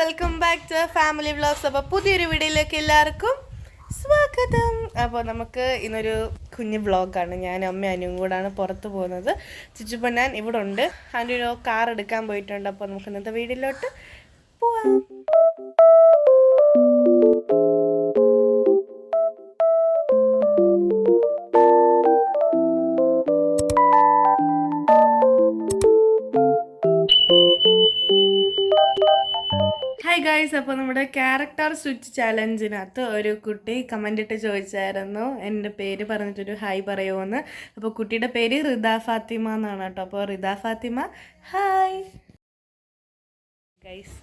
Welcome back to family vlogs അപ്പോൾ പുതിയൊരു വീഡിയോയിലേക്ക് എല്ലാവർക്കും സ്വാഗതം. അപ്പോൾ നമുക്ക് ഇന്നൊരു കുഞ്ഞു വ്ളോഗാണ് ഞാൻ അമ്മ അനുവും കൂടാണ് പുറത്ത് പോകുന്നത്. ചുച്ചുപ്പന്നാൻ ഇവിടെ ഉണ്ട്. അതിന്റെ ഒരു കാർ എടുക്കാൻ പോയിട്ടുണ്ട്. അപ്പോൾ നമുക്ക് ഇന്നത്തെ വീഡിയോയിലോട്ട് പോവാം. ഹായ് ഗായ്സ് അപ്പോൾ നമ്മുടെ ക്യാരക്ടർ സ്വിച്ച് ചാലഞ്ചിനകത്ത് ഒരു കുട്ടി കമന്റ് ഇട്ട് ചോദിച്ചായിരുന്നു. എന്റെ പേര് പറഞ്ഞിട്ടൊരു ഹായ് പറയുമെന്ന് അപ്പോൾ കുട്ടിയുടെ പേര് റിദ ഫാത്തിമ എന്നാണ് കേട്ടോ. അപ്പോൾ റിദ ഫാത്തിമ ഹായ് ഗൈസ്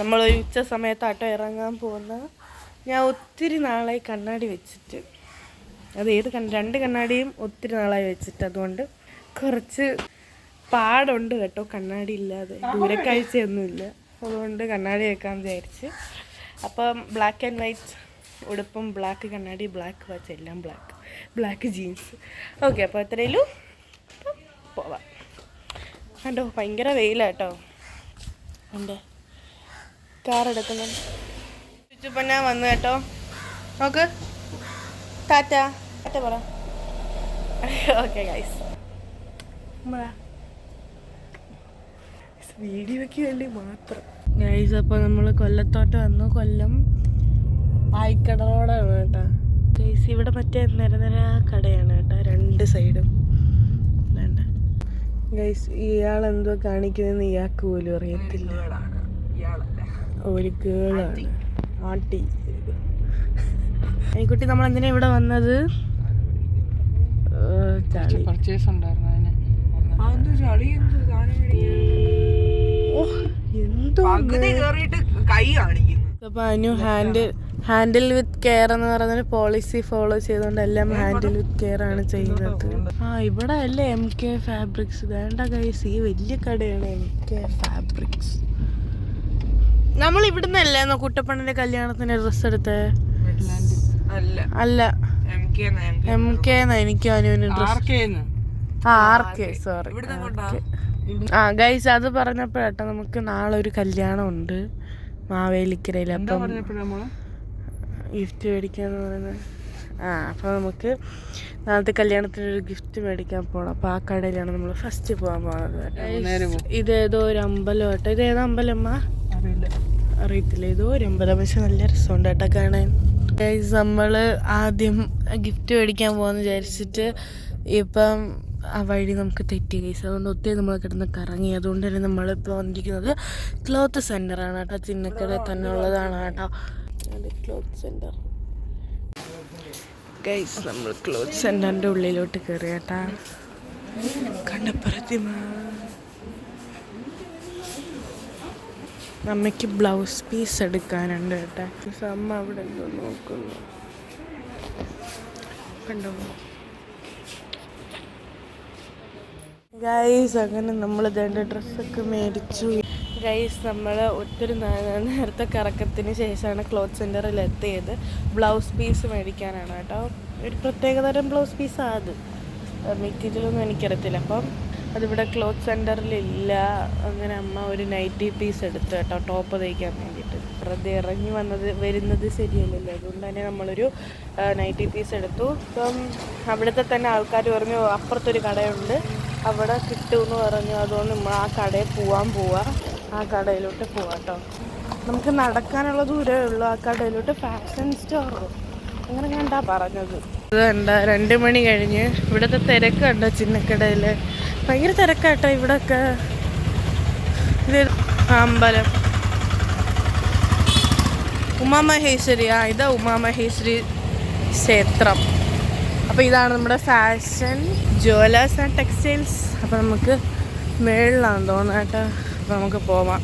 നമ്മൾ ഉച്ച സമയത്താട്ടോ ഇറങ്ങാൻ പോകുന്ന ഞാൻ ഒത്തിരി നാളായി കണ്ണാടി വെച്ചിട്ട്. അത് ഏത് കണ്ണ രണ്ട് കണ്ണാടിയും ഒത്തിരി നാളായി വെച്ചിട്ട് അതുകൊണ്ട് കുറച്ച് പാടുണ്ട് കേട്ടോ കണ്ണാടി ഇല്ലാതെ. ദൂരക്കാഴ്ചയൊന്നുമില്ല. അതുകൊണ്ട് കണ്ണാടി വെക്കാൻ വിചാരിച്ച്. അപ്പം ബ്ലാക്ക് ആൻഡ് വൈറ്റ് ഉടുപ്പും ബ്ലാക്ക് കണ്ണാടി ബ്ലാക്ക് വാച്ച് എല്ലാം ബ്ലാക്ക് ബ്ലാക്ക് ജീൻസ് ഓക്കെ അപ്പോൾ അത്രയിലും പോവാം. കണ്ടോ ഭയങ്കര വെയിലാട്ടോ. എന്റെ കാർ എടുക്കുന്നു ചുറ്റുപ്പന്ന വന്നു കേട്ടോ. നോക്ക്. ടാറ്റ. ടാറ്റ പറ. ഓക്കെ ഗൈസ് വീഡിയോയ്ക്ക് വേണ്ടി മാത്രം. ഗൈസ് അപ്പോൾ നമ്മൾ കൊല്ലത്തോട്ട് വന്നു. കൊല്ലം ആയിക്കടറോടാണ് റോഡാണ് കേട്ടോ. ഗൈസ് ഇവിടെ മറ്റേ നിരനിര കടയാണ് കേട്ടോ. രണ്ട് സൈഡും. വേണ്ട ഗൈസ് ഇയാൾ എന്തോ കാണിക്കുന്നതെന്ന് ഇയാൾക്ക് പോലും അറിയത്തില്ല. ഒരു കേളാണ് ആട്ടി. കുട്ടി നമ്മൾ എന്തിനാ ഇവിടെ വന്നത്? ഏഹ്, ചളി. പർച്ചേസ് ഉണ്ടായിരുന്നു അതിന്. ഓ എന്തോ പകുതി കേറിയിട്ട് കൈ കാണിക്കുന്നു. അപ്പൊ Anu handle handle with care എന്ന് പറയുന്ന പോളിസി ഫോളോ ചെയ്തുകൊണ്ട് എല്ലാം ഹാൻഡിൽ വിത്ത് കെയർ ആണ് ചെയ്യുന്നത്. ആ ഇവിടെ അല്ലേ എം കെ ഫാബ്രിക്സ് വേണ്ട ഗൈസ് ഈ വലിയ കടയാണ് എം കെ ഫാബ്രിക്സ് നമ്മൾ ഇവിടുന്ന് ഇവിടുന്നല്ലേ കുട്ടപ്പണ്ണിന്റെ കല്യാണത്തിന് ഡ്രസ് എടുത്തേ? അല്ല. എം കെ എം കെ എനിക്ക് അനുവിന് ഡ്രസ് ആ ആർ കെ സോറി ആ ഗൈസ് അത് പറഞ്ഞപ്പോഴാട്ടോ നമുക്ക് നാളെ ഒരു കല്യാണം ഉണ്ട് മാവേലിക്കരയിൽ അപ്പം ഗിഫ്റ്റ് മേടിക്കാന്ന് പറയുന്നത്. ആ അപ്പോൾ നമുക്ക് നാളത്തെ കല്യാണത്തിന് ഒരു ഗിഫ്റ്റ് മേടിക്കാൻ പോകണം അപ്പോൾ ആ കടയിലാണ് നമ്മൾ ഫസ്റ്റ് പോകാൻ പോകുന്നത് ഇത് ഏതോ ഇതേതോ ഒരു അമ്പലം കേട്ടോ ഇത് ഏതോ അമ്പലമ്മ അറിയത്തില്ല. ഏതോ ഒരു അമ്പലം. പക്ഷെ നല്ല രസമുണ്ട് കേട്ടോ കാണാൻ. നമ്മൾ ആദ്യം ഗിഫ്റ്റ് മേടിക്കാൻ പോകാന്ന് വിചാരിച്ചിട്ട് ഇപ്പം ആ വഴി നമുക്ക് തെറ്റി കേസ്. അതുകൊണ്ട് ഒത്തിരി നമ്മൾ കിടന്ന് കറങ്ങി. അതുകൊണ്ട് തന്നെ നമ്മളിപ്പോൾ വന്നിരിക്കുന്നത് ക്ലോത്ത് സെന്ററാണ് കേട്ടോ. ചിന്നക്കട തന്നെ ഉള്ളതാണ് കേട്ടോ. ക്ലോത്ത് സെന്റർ ഗൈസ് നമ്മൾ ക്ലോത്ത് സെന്ററിന്റെ ഉള്ളിലോട്ട് കയറി കേട്ടാ. കണ്ടപ്പുറത്തി അമ്മയ്ക്ക് ബ്ലൗസ് പീസ് എടുക്കാനുണ്ട് കേട്ടോ. അമ്മ അവിടെ എന്തോ നോക്കുന്നു. കണ്ടോ? ഗൈസ് അങ്ങനെ നമ്മൾ ഇതേണ്ട ഡ്രസ്സൊക്കെ മേടിച്ചു. ഗൈസ് നമ്മൾ ഒത്തിരി നേരത്തെ കറക്കത്തിന് ശേഷമാണ് ക്ലോത്ത് സെന്ററിൽ എത്തിയത്. ബ്ലൗസ് പീസ് മേടിക്കാനാണ് കേട്ടോ. ഒരു പ്രത്യേകതരം ബ്ലൗസ് പീസാണ് അത്. മെറ്റീരിയലൊന്നും എനിക്കറിയത്തില്ല. അപ്പം അതിവിടെ ക്ലോത്ത് സെന്ററിലില്ല അങ്ങനെ അമ്മ ഒരു നൈറ്റി പീസ് എടുത്തു കേട്ടോ. ടോപ്പ് തയ്ക്കാൻ വേണ്ടിയിട്ട്. വെറുതെ ഇറങ്ങി വന്നത് വരുന്നത് ശരിയല്ലല്ലോ. അതുകൊണ്ട് തന്നെ നമ്മളൊരു നൈറ്റി പീസ് എടുത്തു. ഇപ്പം അവിടുത്തെ തന്നെ ആൾക്കാർ പറഞ്ഞു അപ്പുറത്തൊരു കടയുണ്ട്. അവിടെ കിട്ടുമെന്ന് പറഞ്ഞു. അതുകൊണ്ട് നമ്മൾ ആ കടയിൽ പോവാൻ പോവാ. ആ കടയിലോട്ട് പോവാം കേട്ടോ നമുക്ക് നടക്കാനുള്ള ദൂരമേ ഉള്ളൂ. ആ കടയിലോട്ട് ഫാഷൻ സ്റ്റോർ അങ്ങനെ കണ്ടാ പറഞ്ഞത്. ഇത് കണ്ട രണ്ട് മണി കഴിഞ്ഞ് ഇവിടുത്തെ തിരക്ക് കണ്ടോ ചിന്നക്കടയിൽ ഭയങ്കര തിരക്കാട്ടോ ഇവിടൊക്കെ. ഇത് അമ്പലം. ഉമാമഹേശ്വരി. ആ ഇതാ ഉമാമഹേശ്വരി ക്ഷേത്രം. അപ്പോൾ ഇതാണ് നമ്മുടെ ഫാഷൻ ജ്വല്ലേഴ്സ് ആൻഡ് ടെക്സ്റ്റൈൽസ് അപ്പോൾ നമുക്ക് മേളിലാണ് തോന്നുന്നത് കേട്ടോ. അപ്പോൾ നമുക്ക് പോവാം.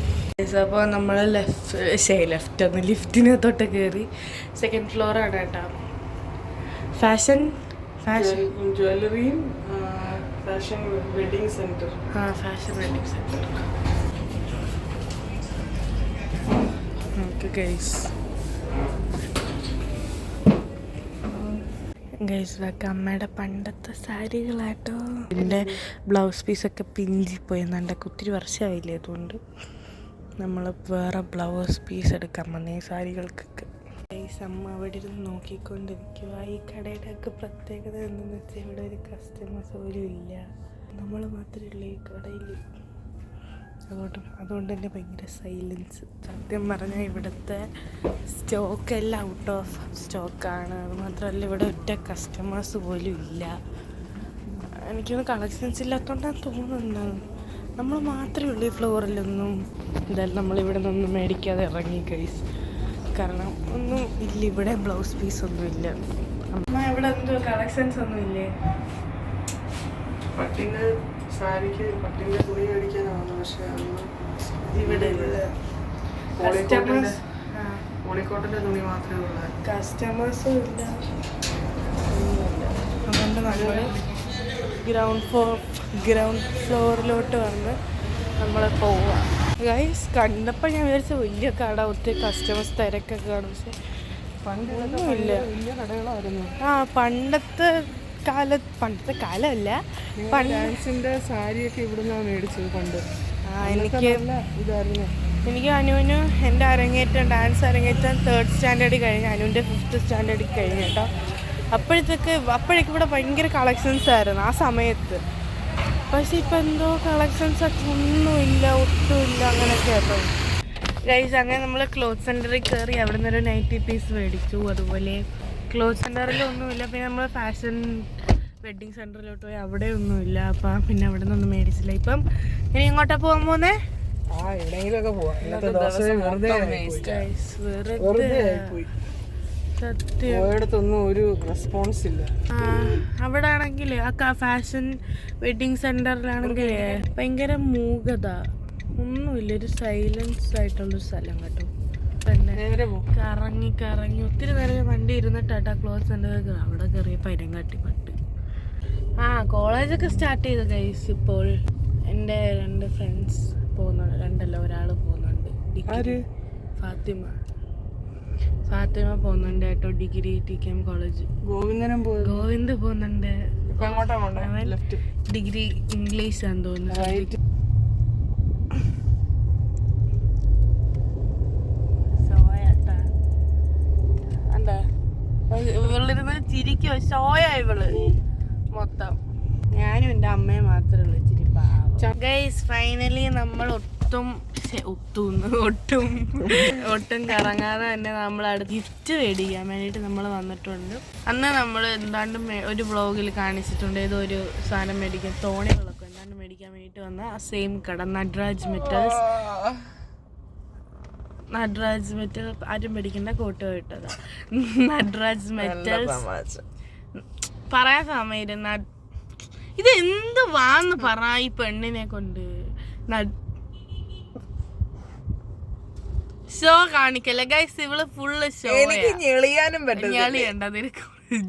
അപ്പോൾ നമ്മൾ ലെഫ്റ്റ് ശേ ലെഫ്റ്റ് ഒന്ന് ലിഫ്റ്റിന് തൊട്ട് കയറി സെക്കൻഡ് ഫ്ലോറാണ് കേട്ടോ. ഫാഷൻ ഫാഷൻ ജ്വല്ലറിയും ഫാഷൻ വെഡിങ് സെന്റർ ആ ഫാഷൻ വെഡിങ് സെന്റർ നമുക്ക് ഗൈസ് അമ്മയുടെ പണ്ടത്തെ സാരികളാട്ടോ. എന്റെ ബ്ലൗസ് പീസൊക്കെ പിഞ്ചിപ്പോയി എന്നുണ്ടൊക്കെ ഒത്തിരി വർഷമായില്ലേ അതുകൊണ്ട് നമ്മൾ വേറെ ബ്ലൗസ് പീസ് എടുക്കാൻ വന്നേ സാരികൾക്കൊക്കെ. അമ്മ അവിടെ ഇരുന്ന് നോക്കിക്കൊണ്ടിരിക്കുക ഈ കടയുടെ ഒക്കെ പ്രത്യേകത എന്തെന്ന് വെച്ചാൽ ഇവിടെ ഒരു കസ്റ്റമേഴ്സ് പോലും ഇല്ല. നമ്മൾ മാത്രമേ ഉള്ളൂ ഈ കടയിൽ അതുകൊണ്ട് അതുകൊണ്ട് തന്നെ ഭയങ്കര സൈലൻസ് സത്യം പറഞ്ഞാൽ ഇവിടുത്തെ സ്റ്റോക്ക് എല്ലാം ഔട്ട് ഓഫ് സ്റ്റോക്കാണ് അത് മാത്രമല്ല ഇവിടെ ഒറ്റ കസ്റ്റമേഴ്സ് പോലും ഇല്ല. എനിക്കൊന്ന് കളക്ഷൻസ് ഇല്ലാത്തതുകൊണ്ടാണ് തോന്നുന്നത് നമ്മൾ മാത്രമേ ഉള്ളൂ ഈ ഫ്ലോറിലൊന്നും എന്തായാലും നമ്മളിവിടെ നിന്നൊന്നും മേടിക്കാതെ ഇറങ്ങി കൈസ് കാരണം ഒന്നും ഇല്ല ഇവിടെ ബ്ലൗസ് പീസ് ഒന്നും ഇല്ല. അമ്മ ഇവിടെ എന്തോ കളക്ഷൻസ് ഒന്നും ഇല്ലേ? പട്ടിന്റെ സാരിക്ക് പട്ടിന്റെ തുണി മേടിക്കാനാണ് പക്ഷെ ഇവിടെ കസ്റ്റമേഴ്സ് പോളിക്കോട്ടിന്റെ തുണി മാത്രമേ ഉള്ളൂ. കസ്റ്റമേഴ്സും ഇല്ല. അതുകൊണ്ട് നമ്മൾ ഗ്രൗണ്ട് ഫ്ലോർ ഗ്രൗണ്ട് ഫ്ലോറിലോട്ട് വന്ന് നമ്മൾ പോവുക ഗൈസ് കണ്ടപ്പോൾ ഞാൻ വിചാരിച്ച വലിയ കട ഒത്തിരി കസ്റ്റമേഴ്സ് തിരക്കൊക്കെ കാണും. പക്ഷെ പണ്ടൊന്നും ഇല്ല. ആ പണ്ടത്തെ കാല പണ്ടത്തെ കാലമല്ല. ഡാൻസിന്റെ സാരിയൊക്കെ ഇവിടുന്നാണ് മേടിച്ചത് പണ്ട്. എനിക്ക് ഇതായിരുന്നു. എനിക്ക് അനുവിന് എന്റെ അരങ്ങേറ്റം ഡാൻസ് അരങ്ങേറ്റം തേർഡ് സ്റ്റാൻഡേർഡിൽ കഴിഞ്ഞ് അനുവിന്റെ ഫിഫ്ത്ത് സ്റ്റാൻഡേർഡിൽ കഴിഞ്ഞ് കേട്ടോ. അപ്പോഴത്തേക്ക് അപ്പോഴേക്കും ഇവിടെ ഭയങ്കര കളക്ഷൻസ് ആയിരുന്നു ആ സമയത്ത്. പക്ഷേ ഇപ്പം എന്തോ കളക്ഷൻസ് ഒക്കെ ഒന്നുമില്ല ഒട്ടുമില്ല അങ്ങനെയൊക്കെ ആട്ടോ. ഗൈസ് അങ്ങനെ നമ്മൾ ക്ലോത്ത് സെന്ററിൽ കയറി അവിടെ നിന്നൊരു നൈറ്റി പീസ് മേടിച്ചു. അതുപോലെ ക്ലോത്ത് സെന്ററിൽ ഒന്നുമില്ല. പിന്നെ നമ്മൾ ഫാഷൻ വെഡ്ഡിങ് സെന്ററിലോട്ട് പോയി അവിടെ ഒന്നുമില്ല. അപ്പം പിന്നെ അവിടെ നിന്നൊന്നും മേടിച്ചില്ല. ഇപ്പം ഇനി ഇങ്ങോട്ടാ പോകാൻ പോന്നേ പോയിടത്തൊന്നും ഒരു റെസ്പോൺസ് ഇല്ല. ആ, അവിടെ ആണെങ്കിൽ ആ ഫാഷൻ വെഡിങ് സെന്ററിലാണെങ്കിൽ ഭയങ്കര മൂകത. ഒന്നുമില്ല. ഒരു സൈലൻസ് ആയിട്ടുള്ള സ്ഥലം കേട്ടോ. കറങ്ങി കറങ്ങി. ഒത്തിരി നേരം വണ്ടി ഇരുന്നിട്ടാട്ടാ ക്ലോസ് സെന്റർ അവിടെ കയറിയപ്പോൾ അതിനെങ്കാട്ടി പട്ട് ആ കോളേജൊക്കെ സ്റ്റാർട്ട് ചെയ്തു ഗൈസ് ഇപ്പോൾ എന്റെ രണ്ട് ഫ്രണ്ട്സ് പോകുന്നുണ്ട്. രണ്ടല്ല ഒരാൾ പോകുന്നുണ്ട്. ഫാത്തിമ. ഫാത്തിമ പോകുന്നുണ്ട് കേട്ടോ. Degree T K M college ഗോവിന്ദനം ഗോവിന്ദ് പോകുന്നുണ്ട്. ഡിഗ്രി ഇംഗ്ലീഷ് ആണെന്ന് തോന്നുന്നു. ചിരിക്കോ ഷോയ ഇവൾ. മൊത്തം. ഞാനും എന്റെ അമ്മയും മാത്രമേ ഉള്ളൂ ഇച്ചിരി ഗൈസ് ഫൈനലി നമ്മൾ ഒട്ടും ഒത്തും ഒട്ടും ഒട്ടും കറങ്ങാതെ തന്നെ നമ്മൾ അടുത്ത് ഗിഫ്റ്റ് മേടിക്കാൻ വേണ്ടിയിട്ട് നമ്മൾ വന്നിട്ടുണ്ട്. അന്ന് നമ്മൾ എന്താണ്ട് ഒരു വ്ളോഗിൽ കാണിച്ചിട്ടുണ്ട്. ഏതോ ഒരു സാധനം മേടിക്കാൻ തോണികളൊക്കെ എന്താണ്ട് മേടിക്കാൻ വേണ്ടിയിട്ട് വന്ന സെയിം കട നട്രാജ് മെറ്റൽസ് നട്രാജ് മെറ്റൽ ആരും പഠിക്കേണ്ട കോട്ട് പോയിട്ടതാ നട്രാജ് മെറ്റൽസ് പറയാൻ സമയം ഇത് എന്ത് വാന്ന് പറ ഈ പെണ്ണിനെ കൊണ്ട്? ഷോ കാണിക്കല്ല? ഗൈസ് ഇവൾ ഫുള്ള് ഷോ എനിക്ക് ഞെളിയാനും നിനക്ക്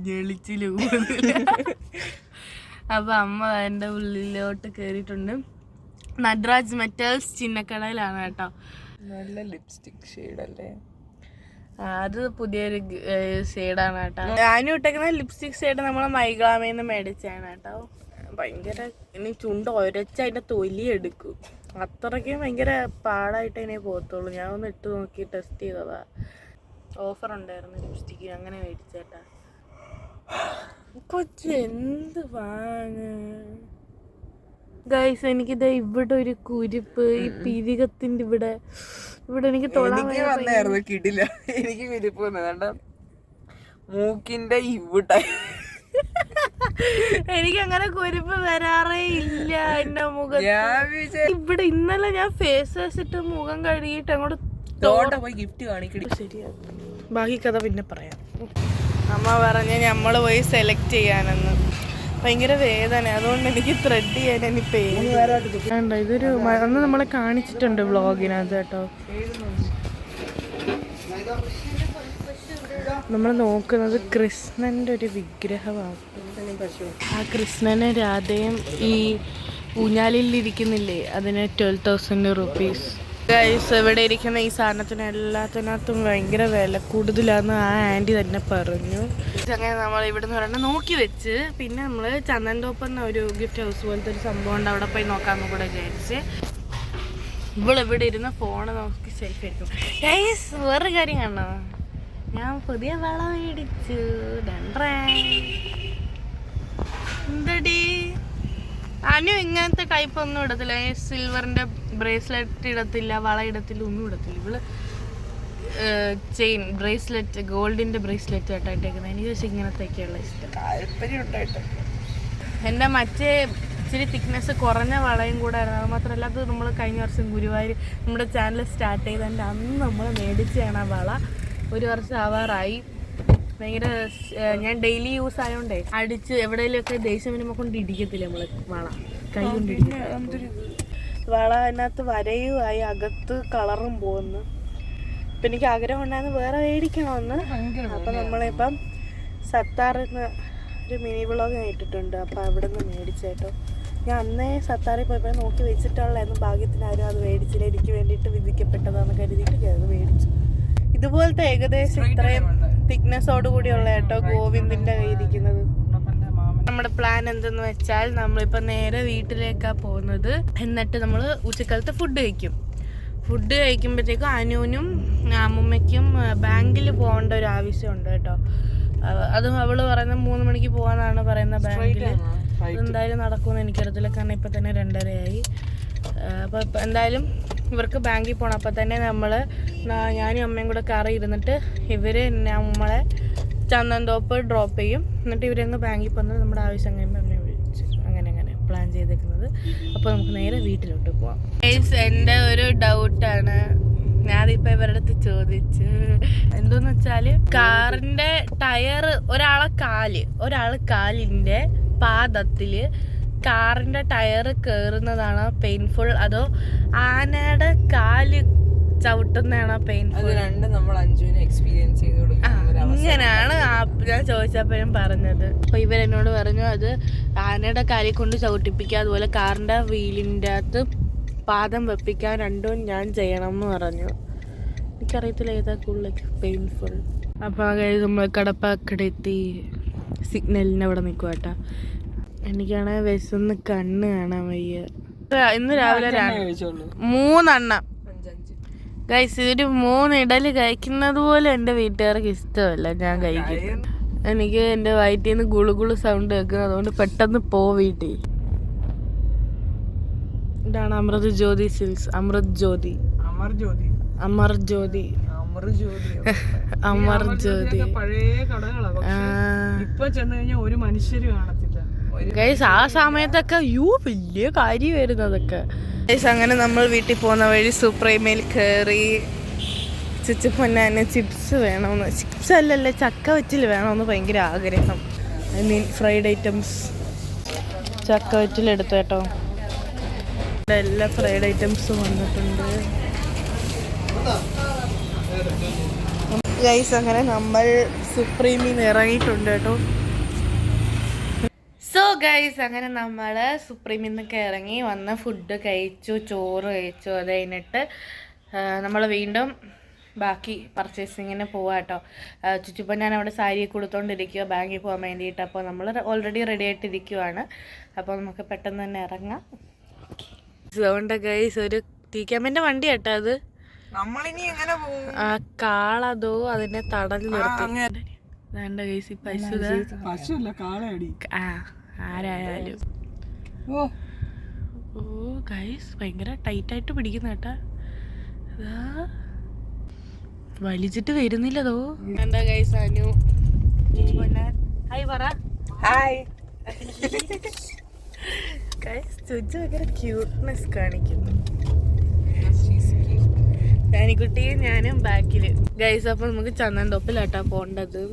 ഞെളിച്ചിൽ അപ്പൊ അമ്മ എന്റെ ഉള്ളിലോട്ട് കേറിയിട്ടുണ്ട്. നട്രാജ് മെറ്റൽസ് ചിന്നക്കടയിലാണ് കേട്ടോ. നല്ല ലിപ്സ്റ്റിക് ഷെയ്ഡ് അല്ലേ? അത് പുതിയൊരു ഷെയ്ഡാണ് കേട്ടോ. ഞാനും ഇട്ടേക്കുന്ന ലിപ്സ്റ്റിക് ഷെയ്ഡ് നമ്മളെ മൈഗ്ലാമേന്ന് നിന്ന് മേടിച്ചാണ് കേട്ടോ. ഭയങ്കര ഇനി ചുണ്ട് ഒരച്ച് അതിന്റെ തൊലി എടുക്കും. അത്രയ്ക്കും ഭയങ്കര പാടായിട്ട് ഇനി പോകത്തുള്ളൂ. ഞാൻ ഒന്ന് ഇട്ട് നോക്കി ടെസ്റ്റ് ചെയ്തതാ. ഓഫർ ഉണ്ടായിരുന്നു ലിപ്സ്റ്റിക്ക് അങ്ങനെ മേടിച്ചേട്ടാ കൊച്ചു എന്ത് വാങ്ങ. ഗൈസ് എനിക്കിത് ഇവിടെ ഒരു കുരിപ്പ് ഈ പിരികത്തിന്റെ ഇവിടെ. ഇവിടെ എനിക്ക് എനിക്ക്. വന്നായിരുന്നു കിടില. എനിക്ക് വിരിപ്പ് വന്നതാണ്ട മൂക്കിന്റെ ഇവിടെ എനിക്ക് അങ്ങനെ കുരിപ്പ് വരാറേ ഇല്ല എന്റെ മുഖം ഞാൻ വിചാരിച്ചു ഇവിടെ ഇന്നലെ ഞാൻ ഫേസ് വെച്ചിട്ട് മുഖം കഴുകിയിട്ട് അങ്ങോട്ട് തോട്ട പോയി ഗിഫ്റ്റ് കാണിക്കടി. ശരിയാ. ബാക്കി കഥ പിന്നെ പറയാം. അമ്മ പറഞ്ഞ നമ്മൾ പോയി സെലക്ട് ചെയ്യാനെന്ന്. ഭയങ്കര വേദന. അതുകൊണ്ട് എനിക്ക് ത്രെഡ് ചെയ്യാൻ പേര് വേണ്ട ഇതൊരു അന്ന് നമ്മളെ കാണിച്ചിട്ടുണ്ട് വ്ളോഗിനകത്ത് കേട്ടോ. നമ്മൾ നോക്കുന്നത് കൃഷ്ണന്റെ ഒരു വിഗ്രഹമാണ്. ആ കൃഷ്ണനെ രാധയും ഈ ഊഞ്ഞാലിൽ ഇരിക്കുന്നില്ലേ? അതിന് ട്വൽവ് തൗസൻഡ് റുപ്പീസ് ഗൈസ് ഇവിടെ ഇരിക്കുന്ന ഈ സാധനത്തിന് എല്ലാത്തിനകത്തും ഭയങ്കര വില കൂടുതലാന്ന് ആ ആന്റി തന്നെ പറഞ്ഞു. അങ്ങനെ നമ്മൾ ഇവിടുന്ന് ഒരെണ്ണം നോക്കി വെച്ച് പിന്നെ നമ്മൾ ചന്ദൻ ടോപ്പ് എന്ന ഒരു ഗിഫ്റ്റ് ഹൗസ് പോലത്തെ ഒരു സംഭവം ഉണ്ട്. അവിടെ പോയി നോക്കാമെന്ന് കൂടെ വിചാരിച്ച്. ഇവളിവിടെ ഇരുന്ന് ഫോണ് നോക്കി സെൽഫി എടുക്കും. ഗൈസ് വേറൊരു കാര്യം കാണോ ഞാൻ പുതിയ വെള്ളം മേടിച്ചു. രണ്ടേ എന്തടി? അനു ഇങ്ങനത്തെ ടൈപ്പ് ഒന്നും ഇടത്തില്ല. സിൽവറിന്റെ ബ്രേസ്ലെറ്റ് ഇടത്തില്ല വള ഇടത്തില്ല ഒന്നും ഇടത്തില്ല. ഇവൾ ചെയിൻ ബ്രേസ്ലെറ്റ് ഗോൾഡിന്റെ ബ്രേസ്ലെറ്റ് ആയിട്ടേക്കുന്നത് എനിക്ക് പക്ഷെ ഇങ്ങനത്തെയൊക്കെയുള്ള ഇഷ്ടം. എന്റെ മറ്റേ ഇച്ചിരി തിക്നെസ് കുറഞ്ഞ വളയും കൂടെ ആയിരുന്നു. അത് മാത്രമല്ല അത് നമ്മൾ കഴിഞ്ഞ വർഷം ഗുരുവായൂർ നമ്മുടെ ചാനൽ സ്റ്റാർട്ട് ചെയ്തതിന്റെ അന്ന് നമ്മൾ മേടിച്ചതാണ് ആ വള. ഒരു വർഷം ആവാറായി. ഭയങ്കര ഞാൻ ഡെയിലി യൂസ് ആയതുകൊണ്ടേ അടിച്ച് എവിടെയെങ്കിലുമൊക്കെ ദേഷ്യം വരുമ്പോൾ കൊണ്ട് ഇടിക്കത്തില്ല നമ്മൾ വള. കൈ കൊണ്ട് വള അതിനകത്ത് വരയുമായി അകത്ത് കളറും പോകുന്നു ഇപ്പം എനിക്ക് ആഗ്രഹം ഉണ്ടായിരുന്നു വേറെ മേടിക്കണമെന്ന്. അപ്പം നമ്മളിപ്പം സത്താറിന്ന് ഒരു മിനി വ്ളോഗ് ഇട്ടിട്ടുണ്ട്. അപ്പം അവിടെ നിന്ന് മേടിച്ചേട്ടോ. ഞാൻ അന്നേ സത്താറിൽ പോയപ്പോൾ നോക്കി വെച്ചിട്ടുള്ളായിരുന്നു ഭാഗ്യത്തിന് ആരും അത് മേടിച്ചില്ല. എനിക്ക് വേണ്ടിയിട്ട് വിധിക്കപ്പെട്ടതാന്ന് കരുതിയിട്ട് ഞാൻ അത് മേടിച്ചു. ഇതുപോലത്തെ ഏകദേശം ഇത്രയും തിക്നെസ്സോട് കൂടിയുള്ള കേട്ടോ ഗോവിന്ദിന്റെ കയ്യിരിക്കുന്നത് നമ്മുടെ പ്ലാൻ എന്തെന്ന് വെച്ചാൽ നമ്മളിപ്പോൾ നേരെ വീട്ടിലേക്കാ പോകുന്നത്. എന്നിട്ട് നമ്മൾ ഉച്ചക്കാലത്ത് ഫുഡ് കഴിക്കും. ഫുഡ് കഴിക്കുമ്പോഴത്തേക്കും അനുവിനും അമ്മുമ്മയ്ക്കും ബാങ്കിൽ പോകേണ്ട ഒരു ആവശ്യമുണ്ട് കേട്ടോ. അതും അത് അവൾ പറയുന്ന മൂന്ന് മണിക്ക് പോകാന്നാണ് പറയുന്ന ബാങ്കിൽ. എന്തായാലും നടക്കുമെന്ന് എനിക്കറിയത്തില്ല. കാരണം ഇപ്പം തന്നെ രണ്ടരയായി. അപ്പോൾ എന്തായാലും ഇവർക്ക് ബാങ്കിൽ പോകണം അപ്പം തന്നെ നമ്മൾ ഞാനും അമ്മയും കൂടെ കാറിൽ ഇരുന്നിട്ട് ഇവർ നമ്മളെ ചന്ദൻതോപ്പ് ഡ്രോപ്പ് ചെയ്യും. എന്നിട്ട് ഇവരങ്ങ് ബാങ്കിൽ പോകുന്നത് നമ്മുടെ ആവശ്യം കഴിയുമ്പോൾ അമ്മയെ വിളിച്ച് അങ്ങനെ അങ്ങനെ പ്ലാൻ ചെയ്തേക്കുന്നത്. അപ്പോൾ നമുക്ക് നേരെ വീട്ടിലോട്ട് പോവാം. എന്റെ ഒരു ഡൗട്ടാണ് ഞാനിപ്പോൾ ഇവരുടെ അടുത്ത് ചോദിച്ച്. എന്തോന്ന് വെച്ചാൽ കാറിന്റെ ടയർ ഒരാളെ കാൽ ഒരാൾ കാലിന്റെ പാദത്തിൽ കാറിന്റെ ടയർ കയറുന്നതാണോ പെയിൻഫുൾ അതോ ആനയുടെ കാൽ ചവിട്ടുന്നതാണോ പെയിൻഫുൾ രണ്ടും നമ്മൾ അഞ്ജുവിനെ എക്സ്പീരിയൻസ് ചെയ്ത് ഇങ്ങനെയാണ് ഞാൻ ചോദിച്ചപ്പോഴും പറഞ്ഞത്. ഇവർ ഇവരെന്നോട് പറഞ്ഞു അത് ആനയുടെ കാലിൽ കൊണ്ട് ചവിട്ടിപ്പിക്കുക അതുപോലെ കാറിന്റെ വീലിന്റെ അകത്ത് പാദം വെപ്പിക്കാൻ രണ്ടും ഞാൻ ചെയ്യണം എന്ന് പറഞ്ഞു. എനിക്കറിയത്തില്ല ഏതാ കൂടുതൽ പെയിൻഫുൾ അപ്പോൾ നമ്മൾ കടപ്പാക്കടെത്തി സിഗ്നലിന്റെ അവിടെ നിൽക്കുക കേട്ടോ എനിക്കാണെങ്കിൽ വിശന്ന് കണ്ണ് കാണാൻ വയ്യ. ഇന്ന് രാവിലെ മൂന്നെണ്ണം. ഗൈസ് ഇതൊരു മൂന്ന് ഇടൽ കഴിക്കുന്നത് പോലും എന്റെ വീട്ടുകാർക്ക് ഇഷ്ടമല്ല ഞാൻ കഴിക്കും എനിക്ക് എന്റെ വയറ്റിൽ നിന്ന് ഗുളുഗുളു സൗണ്ട് കേൾക്കുന്നത് അതുകൊണ്ട് പെട്ടെന്ന് പോ വീട്ടിൽ. ഇതാണ് അമൃത് ജ്യോതി സിൽസ് അമൃത് ജ്യോതി. അമർ ജ്യോതി. അമർ ജ്യോതി. അമർ ജ്യോതി. പഴയ കടകളാണ് പക്ഷെ ഇപ്പൊ ചെന്ന് കഴിഞ്ഞാൽ ഒരു മനുഷ്യരും കാണത്തില്ല ഒരു ഗൈസ് ആ സമയത്തൊക്കെ യൂ വലിയ കാര്യമായിരുന്നു അതൊക്കെ ഗൈസ് അങ്ങനെ നമ്മൾ വീട്ടിൽ പോകുന്ന വഴി സൂപ്രീമിൽ കയറി ചുച്ചു പൊന്നാന് ചിപ്സ് വേണമെന്ന് ചിപ്സ് അല്ലല്ലേ ചക്ക വെച്ചിൽ വേണമെന്ന് ഭയങ്കര ആഗ്രഹം. ഐ മീൻ ഫ്രൈഡ് ഐറ്റംസ് ചക്ക വെച്ചിൽ എടുത്തു കേട്ടോ. എല്ലാ ഫ്രൈഡ് ഐറ്റംസും വന്നിട്ടുണ്ട്. ഗൈസ് അങ്ങനെ നമ്മൾ സുപ്രീമിൽ നിന്ന് ഇറങ്ങിയിട്ടുണ്ട് കേട്ടോ. ഗൈസ് അങ്ങനെ നമ്മൾ സുപ്രീമിൽ നിന്ന് ഇറങ്ങി വന്ന് ഫുഡ് കഴിച്ചു ചോറ് കഴിച്ചു അത് കഴിഞ്ഞിട്ട് നമ്മൾ വീണ്ടും ബാക്കി പർച്ചേസിങ്ങിന് പോവാം കേട്ടോ ചുറ്റുപ്പം ഞാൻ അവിടെ സാരി കൊടുത്തോണ്ടിരിക്കുക ബാങ്കിൽ പോകാൻ വേണ്ടിയിട്ട്. അപ്പോൾ നമ്മൾ ഓൾറെഡി റെഡി ആയിട്ടിരിക്കുവാണ് അപ്പോൾ നമുക്ക് പെട്ടെന്ന് തന്നെ ഇറങ്ങാം. അതുകൊണ്ട് ഗൈസ് ഒരു ടീ ക്യാമ്പിന്റെ വണ്ടി കേട്ടോ അത്. നമ്മളിനി എങ്ങനെ പോകും ആ കാളതോ അതിനെ തടഞ്ഞു നിർത്തി. അങ്ങനെ. വേണ്ട ഗൈസ് ഈ പശു ആ. ആരായാലും. ഓ. ഓ ഗൈസ് ഭയങ്കര ടൈറ്റായിട്ട് പിടിക്കുന്ന കേട്ടാ. ദാ. വലിച്ചിട്ട് വരുന്നില്ലതോ? എന്താ ഗൈസ് അനു? ഹായ് പറ. ഹായ് ഗൈസ് ചുജ ഭയങ്കര ക്യൂട്ട്നെസ് കാണിക്കുന്നു. ഞാനിക്കുട്ടിയും ഞാനും ബാക്കിൽ ഗൈസ് അപ്പൊ നമുക്ക് ചന്ദൻ തൊപ്പിലാട്ടാ പോണ്ടത്.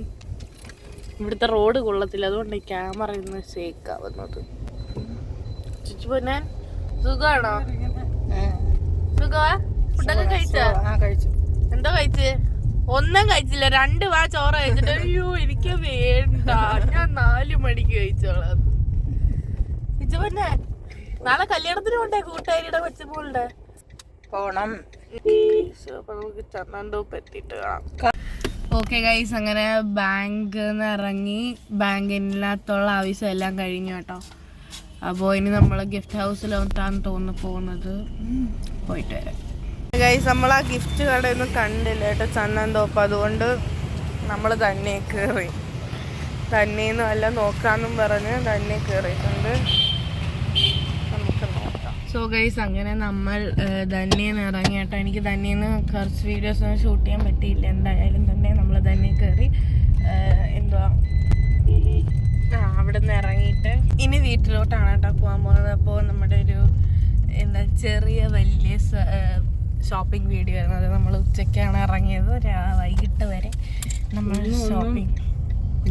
ഇവിടുത്തെ റോഡ് കൊള്ളത്തില്ല. അതുകൊണ്ട് ഈ ക്യാമറ ഇന്ന് ഷേക്ക് ആവുന്നത്. ചുച്ചു പൊന്നാൻ സുഖാണോ? സുഖമാ ഫുഡൊക്കെ കഴിച്ചോ? എന്താ കഴിച്ചേ? ഒന്നും കഴിച്ചില്ല. രണ്ട് വാ ചോറ് കഴിച്ചിട്ട് അയ്യോ എനിക്ക് വേണ്ട. ഞാൻ നാല് മണിക്ക് കഴിച്ചോളാം. ചുച്ചു പൊന്നാൻ നാളെ കല്യാണത്തിന് കൊണ്ടേ കൂട്ടുകാരിയുടെ കൊച്ചുമോളുടെ പോണം. അപ്പൊ നമുക്ക് ചന്ദനത്തോപ്പ് എത്തിയിട്ട് കാണാം. ഓക്കെ ഗൈസ് അങ്ങനെ ബാങ്കിൽ നിന്ന് ഇറങ്ങി ബാങ്കിനകത്തുള്ള ആവശ്യം എല്ലാം കഴിഞ്ഞു കേട്ടോ. അപ്പോൾ ഇനി നമ്മൾ ഗിഫ്റ്റ് ഹൗസിലോട്ടാണ് തോന്നുന്നു പോകുന്നത്. പോയിട്ട് വരാം. ഗൈസ് നമ്മൾ ആ ഗിഫ്റ്റ് കടയൊന്നും കണ്ടില്ല കേട്ടോ. ചന്ദൻ തോപ്പ്. അതുകൊണ്ട് നമ്മൾ തന്നെ കയറി തന്നെയെന്നും അല്ല നോക്കാമെന്നും പറഞ്ഞ് തന്നെ കയറിയിട്ടുണ്ട് സോ ഗൈസ് അങ്ങനെ നമ്മൾ ധന്യന്ന് ഇറങ്ങി കേട്ടോ. എനിക്ക് ധന്യന്ന് കുറച്ച് വീഡിയോസ് ഒന്നും ഷൂട്ട് ചെയ്യാൻ പറ്റിയില്ല. എന്തായാലും തന്നെ നമ്മൾ ധന്യ കയറി എന്തുവാ ആ അവിടെ നിന്ന് ഇറങ്ങിയിട്ട് ഇനി വീട്ടിലോട്ടാണ് കേട്ടോ പോകാൻ പോകുന്നത്. അപ്പോൾ നമ്മുടെ ഒരു എന്താ ചെറിയ വലിയ ഷോപ്പിംഗ് വീഡിയോ ആയിരുന്നു. അത് നമ്മൾ ഉച്ചയ്ക്കാണ് ഇറങ്ങിയത്. വൈകിട്ട് വരെ നമ്മൾ ഷോപ്പിംഗ്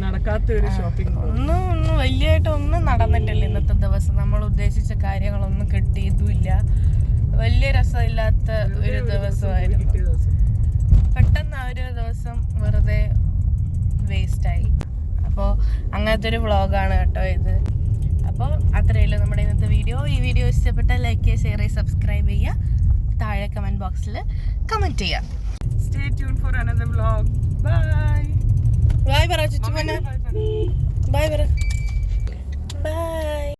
നടക്കാത്ത ഒരു ഷോപ്പിംഗ് ഒന്നും ഒന്നും വലിയതായിട്ട് ഒന്നും നടന്നിട്ടില്ല. ദിവസം നമ്മൾ ഉദ്ദേശിച്ച കാര്യങ്ങളൊന്നും കിട്ടിയതുമില്ല. വലിയ രസമില്ലാത്ത ഒരു ദിവസമായിരുന്നു. പെട്ടെന്ന് ആ ഒരു ദിവസം വെറുതെ വേസ്റ്റായി അപ്പോൾ അങ്ങനത്തെ ഒരു വ്ളോഗാണ് കേട്ടോ ഇത്. അപ്പോൾ അത്രയല്ലോ നമ്മുടെ ഇന്നത്തെ വീഡിയോ. ഈ വീഡിയോ ഇഷ്ടപ്പെട്ട ലൈക്ക് ചെയ്യുക ഷെയർ ചെയ്യുക സബ്സ്ക്രൈബ് ചെയ്യുക. താഴെ കമന്റ് ബോക്സിൽ കമന്റ് ചെയ്യുക. Stay tune for another vlog bye bye bye bye പറ.